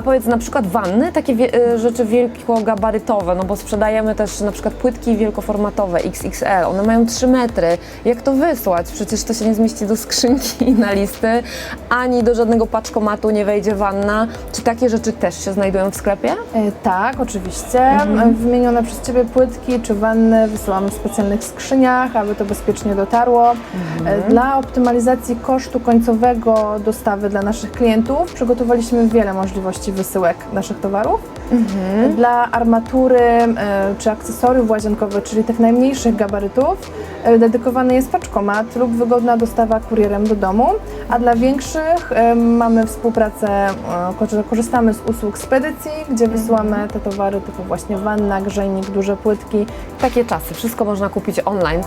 A powiedz na przykład wanny, takie wie, y, rzeczy wielkogabarytowe, no bo sprzedajemy też na przykład płytki wielkoformatowe XXL, one mają 3 metry. Jak to wysłać? Przecież to się nie zmieści do skrzynki na listy, ani do żadnego paczkomatu nie wejdzie wanna. Czy takie rzeczy też się znajdują w sklepie? E, Tak, oczywiście. Mhm. E, Wymienione przez Ciebie płytki czy wanny wysyłamy w specjalnych skrzyniach, aby to bezpiecznie dotarło. Mhm. E, Dla optymalizacji kosztu końcowego dostawy dla naszych klientów przygotowaliśmy wiele możliwości wysyłek naszych towarów. Mhm. Dla armatury e, czy akcesoriów łazienkowych, czyli tych najmniejszych gabarytów, e, dedykowany jest paczkomat lub wygodna dostawa kurierem do domu, a dla większych e, mamy współpracę, ko- korzystamy z usług spedycji, gdzie wysyłamy te towary typu właśnie wanna, grzejnik, duże płytki. Takie czasy, wszystko można kupić online.